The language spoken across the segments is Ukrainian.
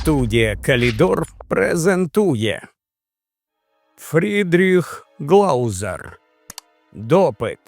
Студія Калідор презентує Фрідріх Глаузер. Допит.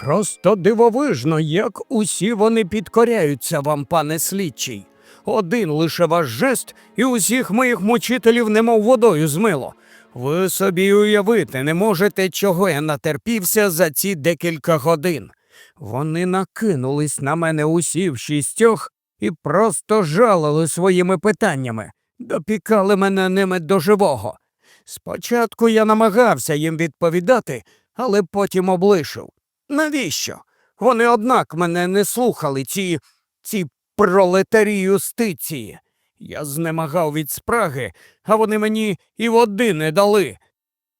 Просто дивовижно, як усі вони підкоряються вам, пане слідчий. Один лише ваш жест, і усіх моїх мучителів немов водою змило. Ви собі уявити не можете, чого я натерпівся за ці декілька годин. Вони накинулись на мене усі в шістьох і просто жалили своїми питаннями, допікали мене ними до живого. Спочатку я намагався їм відповідати, але потім облишив. Навіщо? Вони, однак, мене не слухали, ці, ці пролетарі юстиції. Я знемагав від спраги, а вони мені і води не дали.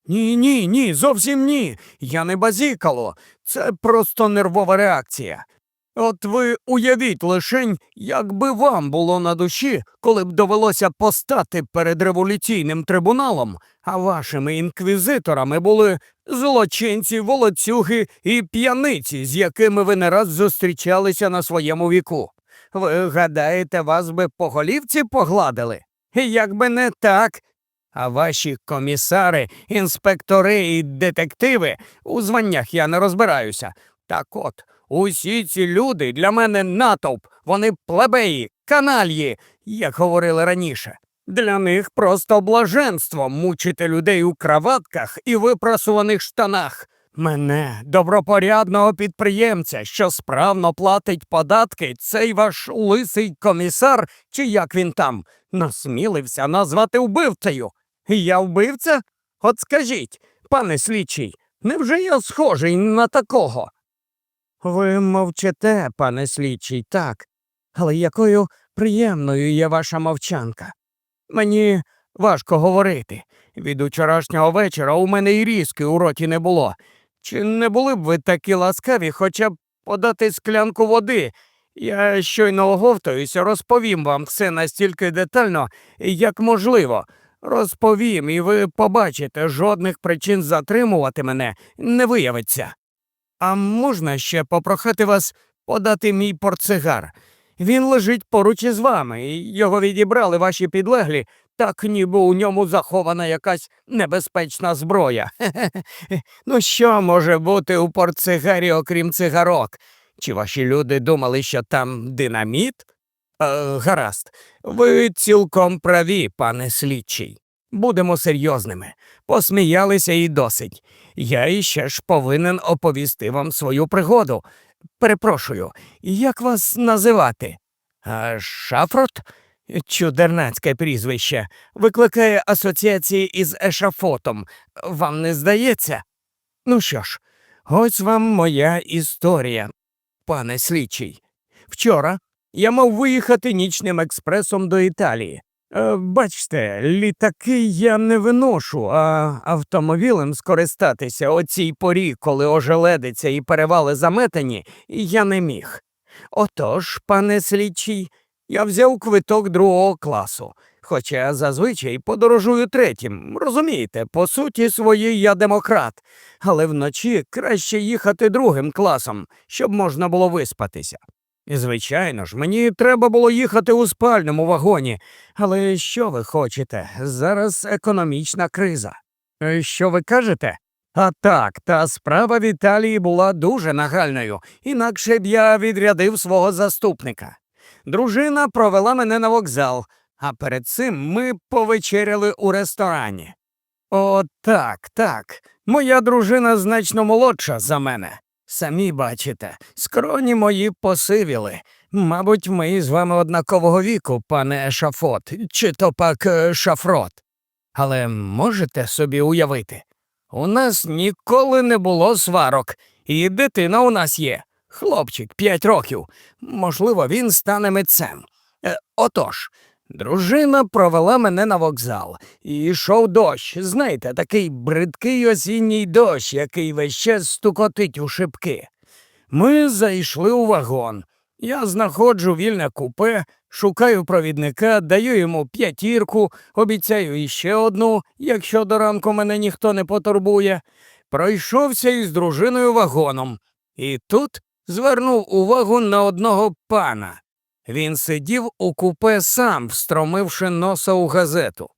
Ні, ні, ні, зовсім ні. Я не базікало. Це просто нервова реакція. От ви уявіть лишень, як би вам було на душі, коли б довелося постати перед революційним трибуналом, а вашими інквізиторами були злочинці, волоцюги і п'яниці, з якими ви не раз зустрічалися на своєму віку. Ви гадаєте, вас би по голівці погладили? Якби не так. А ваші комісари, інспектори і детективи у званнях я не розбираюся. Так от, усі ці люди для мене натовп, вони плебеї, канальї, як говорили раніше. Для них просто блаженство мучити людей у краватках і випрасуваних штанах. Мене, добропорядного підприємця, що справно платить податки, цей ваш лисий комісар, чи як він там, насмілився назвати вбивцею. Я вбивця? От скажіть, пане слідчий, невже я схожий на такого? Ви мовчите, пане слідчий, так, але якою приємною є ваша мовчанка. Мені важко говорити. Від учорашнього вечора у мене і різки у роті не було. Чи не були б ви такі ласкаві хоча б подати склянку води? Я щойно оговтуюся, розповім вам все настільки детально, як можливо. Розповім, і ви побачите, жодних причин затримувати мене не виявиться. А можна ще попрохати вас подати мій портсигар? Він лежить поруч із вами, і його відібрали ваші підлеглі, так ніби у ньому захована якась небезпечна зброя. Хе-хе-хе. Ну що може бути у портсигарі, окрім цигарок? Чи ваші люди думали, що там динаміт? Е, гаразд, ви цілком праві, пане слідчий. Будемо серйозними. Посміялися і досить. Я іще ж повинен оповісти вам свою пригоду. Перепрошую, як вас називати? А, Шафрот? Чудернацьке прізвище. Викликає асоціації із ешафотом. Вам не здається? Ну що ж, ось вам моя історія, пане слідчий. Вчора я мав виїхати нічним експресом до Італії. Е, Бачте, літаки я не виношу, а автомобілем скористатися о цій порі, коли ожеледиться і перевали заметані, я не міг. Отож, пане слідчий, я взяв квиток другого класу, хоча зазвичай подорожую третім. Розумієте, по суті своїй я демократ, але вночі краще їхати другим класом, щоб можна було виспатися. Звичайно ж, мені треба було їхати у спальному вагоні. Але що ви хочете? Зараз економічна криза. Е, Що ви кажете? А так, та справа в Італії була дуже нагальною, інакше б я відрядив свого заступника. Дружина провела мене на вокзал, а перед цим ми повечеряли у ресторані. О, так, так. Моя дружина значно молодша за мене. Самі бачите, скроні мої посивіли. Мабуть, ми з вами однакового віку, пане Ешафот, чи то пак е, шафрот. Але можете собі уявити, у нас ніколи не було сварок, і дитина у нас є. Хлопчик, п'ять років. Можливо, він стане митцем. Е, отож, дружина провела мене на вокзал, і йшов дощ. Знаєте, такий бридкий осінній дощ, який весь час стукотить у шибки. Ми зайшли у вагон. Я знаходжу вільне купе, шукаю провідника, даю йому п'ятірку, обіцяю іще одну, якщо до ранку мене ніхто не потурбує. Пройшовся із дружиною вагоном. І тут звернув увагу на одного пана. Він сидів у купе сам, встромивши носа у газету.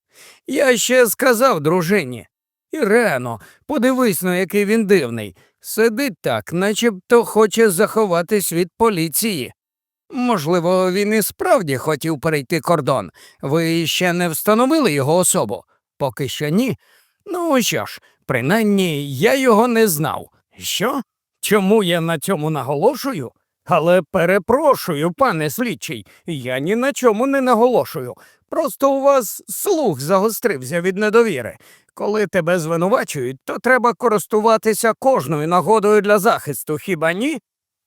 Я ще сказав дружині. Ірено, подивись, на який він дивний. Сидить так, начебто хоче заховатись від поліції. Можливо, він і справді хотів перейти кордон. Ви ще не встановили його особу? Поки що ні. Ну що ж, принаймні я його не знав. Що? Чому я на цьому наголошую? Але перепрошую, пане слідчий, я ні на чому не наголошую. Просто у вас слух загострився від недовіри. Коли тебе звинувачують, то треба користуватися кожною нагодою для захисту, хіба ні?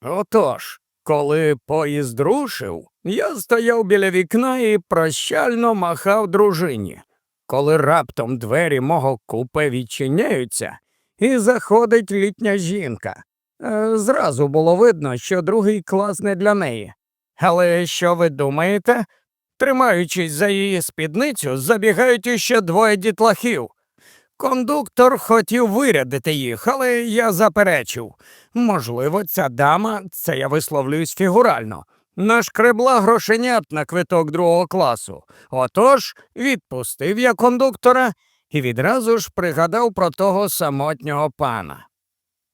Отож, коли поїзд рушив, я стояв біля вікна і прощально махав дружині. Коли раптом двері мого купе відчиняються, і заходить літня жінка. Е, Зразу було видно, що другий клас не для неї. Але що ви думаєте? Тримаючись за її спідницю, забігають іще двоє дітлахів. Кондуктор хотів вирядити їх, але я заперечив. Можливо, ця дама, це я висловлююсь фігурально, нашкребла грошенят на квиток другого класу. Отож, відпустив я кондуктора і відразу ж пригадав про того самотнього пана.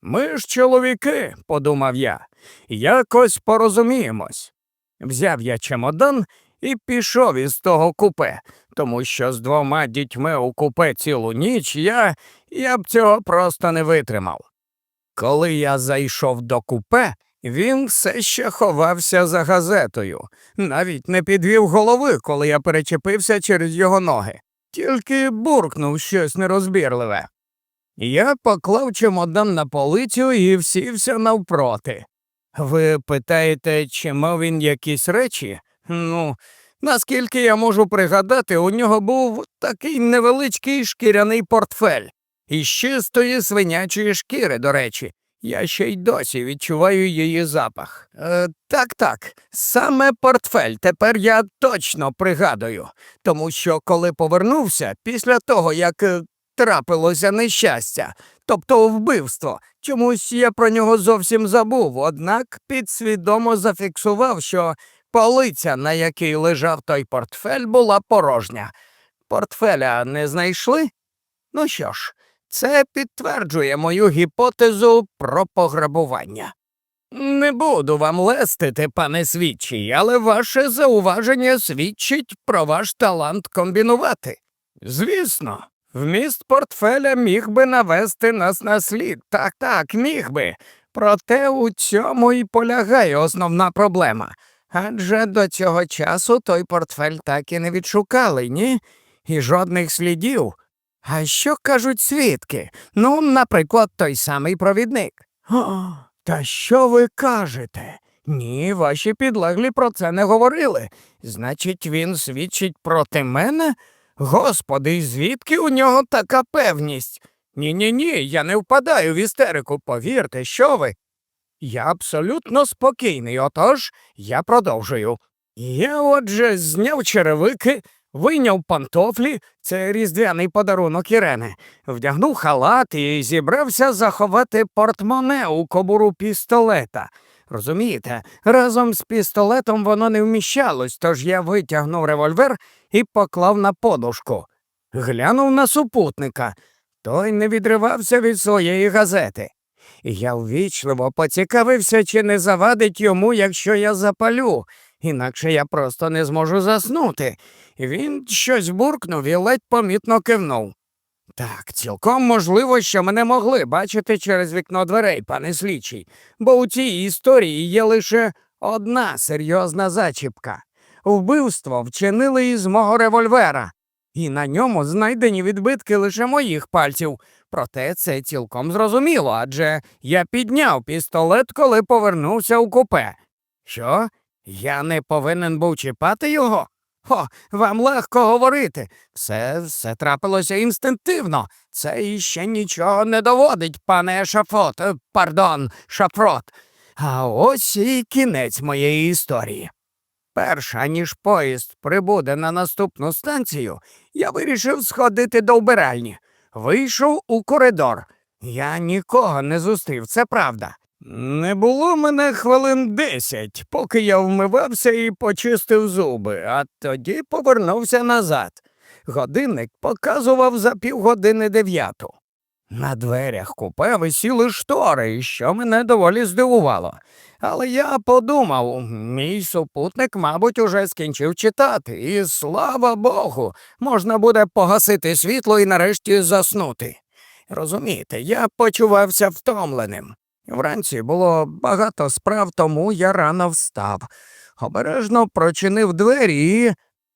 Ми ж чоловіки, подумав я, якось порозуміємось. Взяв я чемодан і пішов із того купе, тому що з двома дітьми у купе цілу ніч я, я б цього просто не витримав. Коли я зайшов до купе, він все ще ховався за газетою, навіть не підвів голови, коли я перечепився через його ноги, тільки буркнув щось нерозбірливе. Я поклав чемодан на полицю і всівся навпроти. Ви питаєте, чи мав він якісь речі? Ну, наскільки я можу пригадати, у нього був такий невеличкий шкіряний портфель із чистої свинячої шкіри, до речі. Я ще й досі відчуваю її запах. Е, так, так, саме портфель тепер я точно пригадую, тому що коли повернувся, після того, як е, трапилося нещастя, тобто вбивство, чомусь я про нього зовсім забув, однак підсвідомо зафіксував, що полиця, на якій лежав той портфель, була порожня. Портфеля не знайшли? Ну що ж, це підтверджує мою гіпотезу про пограбування. Не буду вам лестити, пане свідчий, але ваше зауваження свідчить про ваш талант комбінувати. Звісно, вміст портфеля міг би навести нас на слід. Так, так, міг би. Проте у цьому і полягає основна проблема. Адже до цього часу той портфель так і не відшукали, ні? І жодних слідів. А що кажуть свідки? Ну, наприклад, той самий провідник. О, та що ви кажете? Ні, ваші підлеглі про це не говорили. Значить, він свідчить проти мене? Господи, звідки у нього така певність? Ні, ні, ні, я не впадаю в істерику, повірте, що ви. Я абсолютно спокійний, отож я продовжую. Я отже зняв черевики, вийняв пантофлі, це різдвяний подарунок Ірени, вдягнув халат і зібрався заховати портмоне у кобуру пістолета. Розумієте, разом з пістолетом воно не вміщалось, тож я витягнув револьвер і поклав на подушку. Глянув на супутника. Той не відривався від своєї газети. Я ввічливо поцікавився, чи не завадить йому, якщо я запалю, інакше я просто не зможу заснути. Він щось буркнув і ледь помітно кивнув. Так, цілком можливо, що мене могли бачити через вікно дверей, пане слідчий, бо у цій історії є лише одна серйозна зачіпка. Вбивство вчинили із мого револьвера, і на ньому знайдені відбитки лише моїх пальців. Проте це цілком зрозуміло, адже я підняв пістолет, коли повернувся у купе. Що? Я не повинен був чіпати його? О, вам легко говорити. Все, все трапилося інстинктивно. Це іще нічого не доводить, пане Ешафот, е, пардон, шафрот. А ось і кінець моєї історії. Перша, ніж поїзд прибуде на наступну станцію, я вирішив сходити до вбиральні. Вийшов у коридор. Я нікого не зустрів, це правда. Не було мене хвилин десять, поки я вмивався і почистив зуби, а тоді повернувся назад. Годинник показував за півгодини дев'яту. На дверях купе висіли штори, що мене доволі здивувало. Але я подумав, мій супутник, мабуть, уже скінчив читати, і слава Богу, можна буде погасити світло і нарешті заснути. Розумієте, я почувався втомленим. Вранці було багато справ, тому я рано встав. Обережно прочинив двері і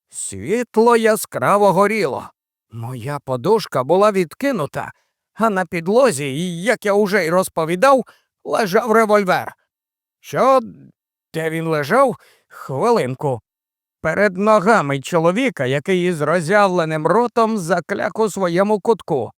світло яскраво горіло. Моя подушка була відкинута, а на підлозі, як я уже й розповідав, лежав револьвер. Що, де він лежав? Хвилинку. Перед ногами чоловіка, який із роззявленим ротом закляк у своєму кутку.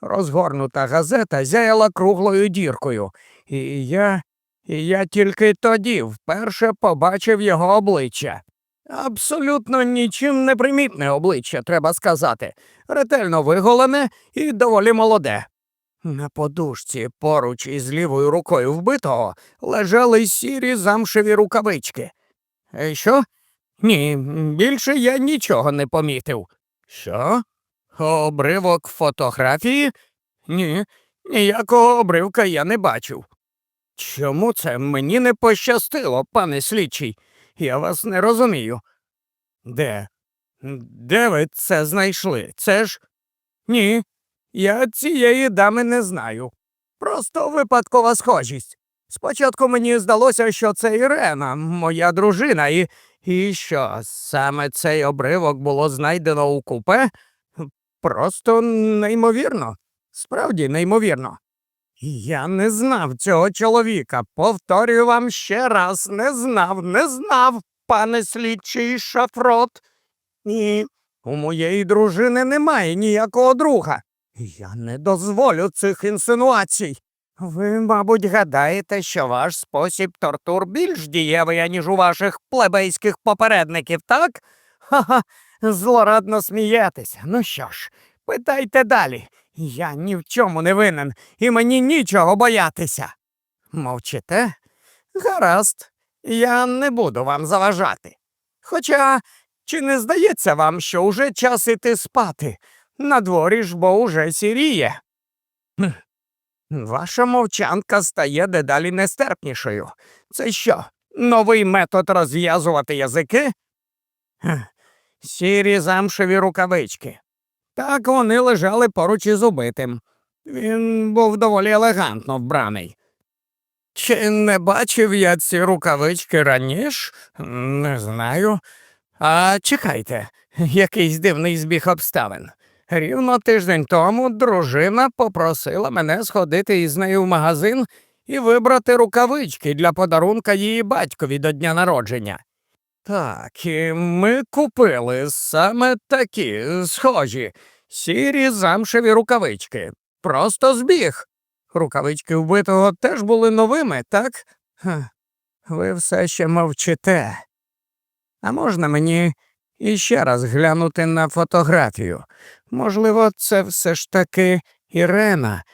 Розгорнута газета зяяла круглою діркою, і я. І я тільки тоді вперше побачив його обличчя. Абсолютно нічим не примітне обличчя, треба сказати, ретельно виголене і доволі молоде. На подушці поруч із лівою рукою вбитого лежали сірі замшеві рукавички. «Е, Що? Ні, більше я нічого не помітив. Що? Обривок фотографії? Ні, ніякого обривка я не бачив. Чому це мені не пощастило, пане слідчий? Я вас не розумію. Де? Де ви це знайшли? Це ж. Ні, я цієї дами не знаю. Просто випадкова схожість. Спочатку мені здалося, що це Ірена, моя дружина, і, і що саме цей обривок було знайдено у купе? Просто неймовірно, справді неймовірно. Я не знав цього чоловіка. Повторюю вам ще раз, не знав, не знав, пане слідчий шафрот. Ні, у моєї дружини немає ніякого друга. Я не дозволю цих інсинуацій. Ви, мабуть, гадаєте, що ваш спосіб тортур більш дієвий, аніж у ваших плебейських попередників, так? Ха-ха, злорадно смієтеся. Ну що ж, питайте далі. Я ні в чому не винен, і мені нічого боятися. Мовчите? Гаразд, я не буду вам заважати. Хоча, чи не здається вам, що уже час іти спати? На дворі ж бо уже сіріє. Хм. Ваша мовчанка стає дедалі нестерпнішою. Це що, новий метод розв'язувати язики? Хм. Сірі замшеві рукавички. Так вони лежали поруч із убитим. Він був доволі елегантно вбраний. Чи не бачив я ці рукавички раніше? Не знаю. А чекайте, якийсь дивний збіг обставин. Рівно тиждень тому дружина попросила мене сходити із нею в магазин і вибрати рукавички для подарунка її батькові до дня народження. Так, і ми купили саме такі схожі, сірі замшеві рукавички. Просто збіг. Рукавички вбитого теж були новими, так? Ха, ви все ще мовчите. А можна мені іще раз глянути на фотографію? Можливо, це все ж таки Ірена,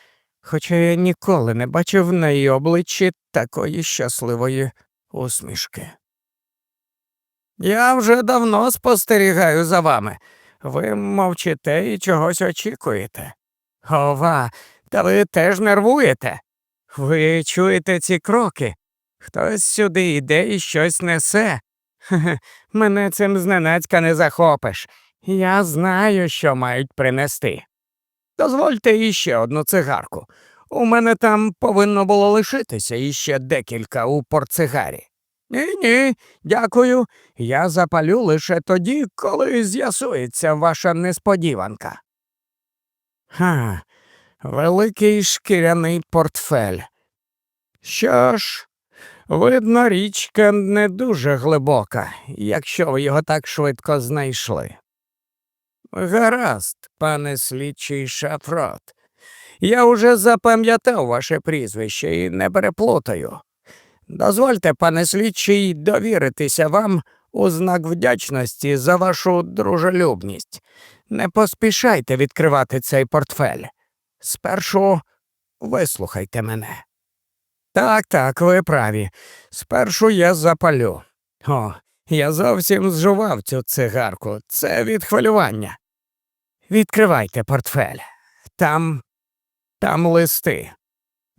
хоча я ніколи не бачив на її обличчі такої щасливої усмішки. Я вже давно спостерігаю за вами. Ви мовчите і чогось очікуєте. Ова, та ви теж нервуєте. Ви чуєте ці кроки? Хтось сюди йде і щось несе. Мене цим зненацька не захопиш. Я знаю, що мають принести. Дозвольте іще одну цигарку. У мене там повинно було лишитися іще декілька у портсигарі. Ні, ні, дякую. Я запалю лише тоді, коли з'ясується ваша несподіванка. Ха, великий шкіряний портфель. Що ж, видно, річка не дуже глибока, якщо ви його так швидко знайшли. Гаразд, пане слідчий шафрот. Я уже запам'ятав ваше прізвище і не переплутаю. Дозвольте, пане слідчий, довіритися вам у знак вдячності за вашу дружелюбність. Не поспішайте відкривати цей портфель. Спершу вислухайте мене. Так, так, ви праві. Спершу я запалю. О, я зовсім зжував цю цигарку. Це від хвилювання. Відкривайте портфель. Там. там листи.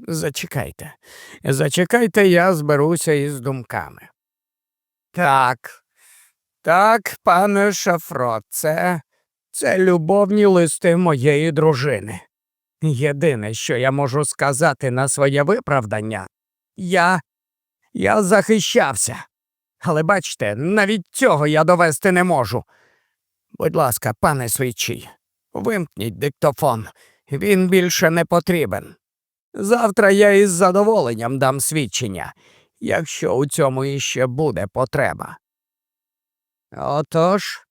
Зачекайте. Зачекайте, я зберуся із думками. Так. Так, пане Шафро, це. це любовні листи моєї дружини. Єдине, що я можу сказати на своє виправдання, я. я захищався. Але бачте, навіть цього я довести не можу. Будь ласка, пане свідчий, вимкніть диктофон. Він більше не потрібен. Завтра я із задоволенням дам свідчення, якщо у цьому іще буде потреба. Отож,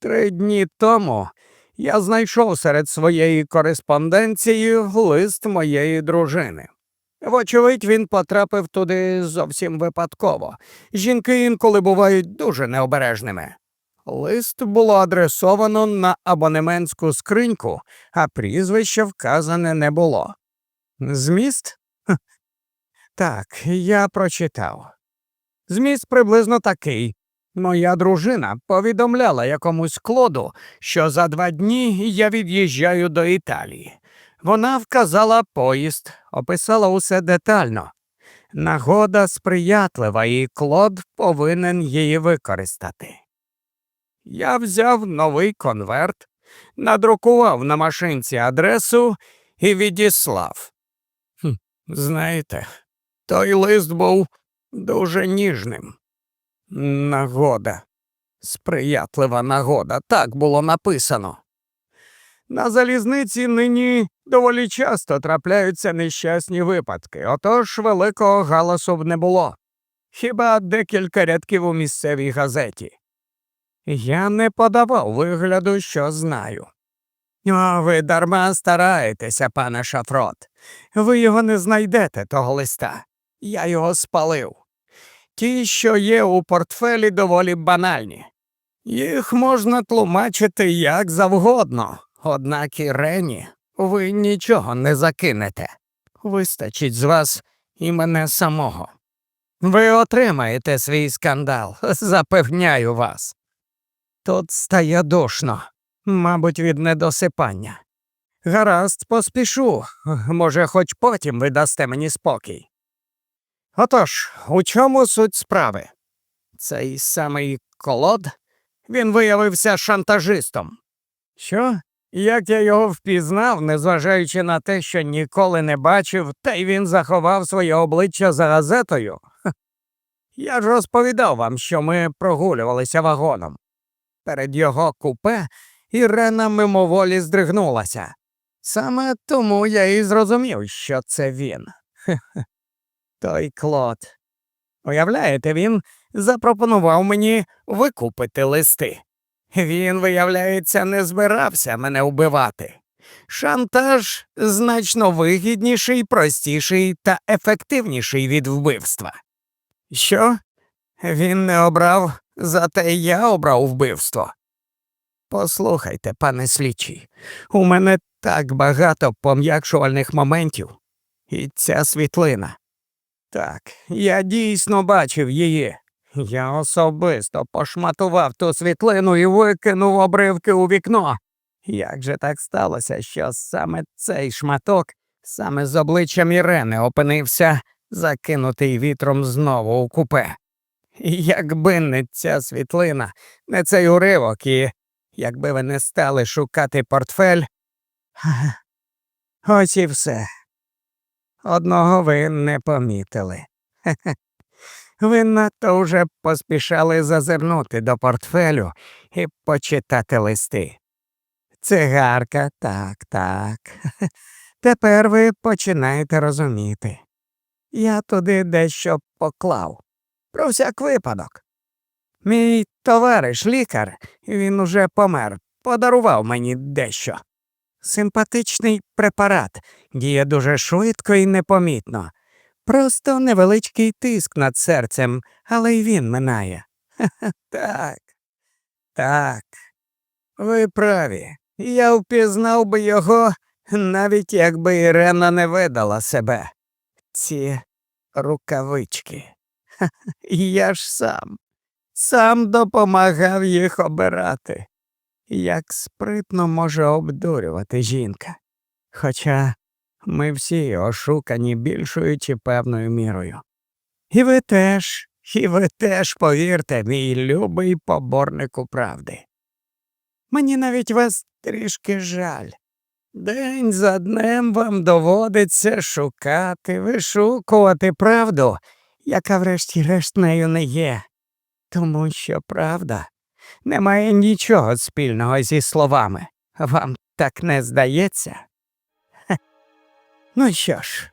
три дні тому я знайшов серед своєї кореспонденції лист моєї дружини. Вочевидь, він потрапив туди зовсім випадково. Жінки інколи бувають дуже необережними. Лист було адресовано на абонементську скриньку, а прізвище вказане не було. Зміст? Так, я прочитав. Зміст приблизно такий. Моя дружина повідомляла якомусь клоду, що за два дні я від'їжджаю до Італії. Вона вказала поїзд, описала усе детально. Нагода сприятлива, і клод повинен її використати. Я взяв новий конверт, надрукував на машинці адресу і відіслав. Знаєте, той лист був дуже ніжним. Нагода. Сприятлива нагода, так було написано. На залізниці нині доволі часто трапляються нещасні випадки, отож великого галасу б не було. Хіба декілька рядків у місцевій газеті. Я не подавав вигляду, що знаю. О, ви дарма стараєтеся, пане Шафрот. Ви його не знайдете, того листа. Я його спалив. Ті, що є у портфелі, доволі банальні. Їх можна тлумачити як завгодно, однак Ірені ви нічого не закинете. Вистачить з вас і мене самого. Ви отримаєте свій скандал, запевняю вас. Тут стає душно, мабуть, від недосипання. Гаразд, поспішу, може, хоч потім ви дасте мені спокій. Отож, у чому суть справи? Цей самий колод він виявився шантажистом. Що? Як я його впізнав, незважаючи на те, що ніколи не бачив, та й він заховав своє обличчя за газетою. Я ж розповідав вам, що ми прогулювалися вагоном. Перед його купе Ірена мимоволі здригнулася. Саме тому я і зрозумів, що це він. Той Клод. Уявляєте, він запропонував мені викупити листи. Він, виявляється, не збирався мене вбивати. Шантаж значно вигідніший, простіший та ефективніший від вбивства. Що? Він не обрав, зате я обрав вбивство. Послухайте, пане слідчий, у мене так багато пом'якшувальних моментів. І ця світлина. Так, я дійсно бачив її. Я особисто пошматував ту світлину і викинув обривки у вікно. Як же так сталося, що саме цей шматок, саме з обличчям Ірени опинився, закинутий вітром знову у купе? Якби не ця світлина, не цей уривок, і якби ви не стали шукати портфель. Ось і все. Одного ви не помітили. Ви надто вже поспішали зазирнути до портфелю і почитати листи. Цигарка, так, так. Тепер ви починаєте розуміти. Я туди дещо поклав. Про всяк випадок. Мій товариш лікар, він уже помер, подарував мені дещо. Симпатичний препарат, діє дуже швидко і непомітно. Просто невеличкий тиск над серцем, але й він минає. Так, так. Ви праві. Я впізнав би його, навіть якби Ірена не видала себе. Ці рукавички. Я ж сам, сам допомагав їх обирати. Як спритно може обдурювати жінка. Хоча ми всі ошукані більшою чи певною мірою. І ви теж, і ви теж, повірте, мій любий поборнику правди. Мені навіть вас трішки жаль. День за днем вам доводиться шукати, вишукувати правду, яка врешті-решт нею не є. Тому що правда не має нічого спільного зі словами. Вам так не здається? Хе. Ну що ж,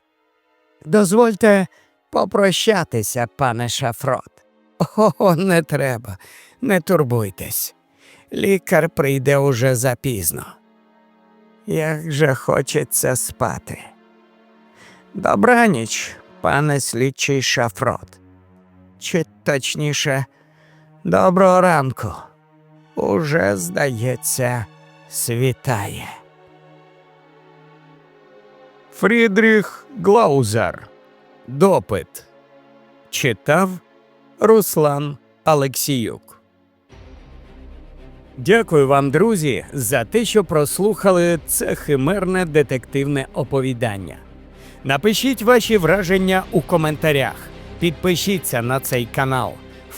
дозвольте попрощатися, пане Шафрот. О, не треба, не турбуйтесь. Лікар прийде уже запізно. Як же хочеться спати. Добраніч, пане слідчий Шафрот. Чи точніше, доброго ранку. Уже, здається, світає. Фрідріх Глаузер. Допит. Читав Руслан Алексіюк. Дякую вам, друзі, за те, що прослухали це химерне детективне оповідання. Напишіть ваші враження у коментарях, підпишіться на цей канал,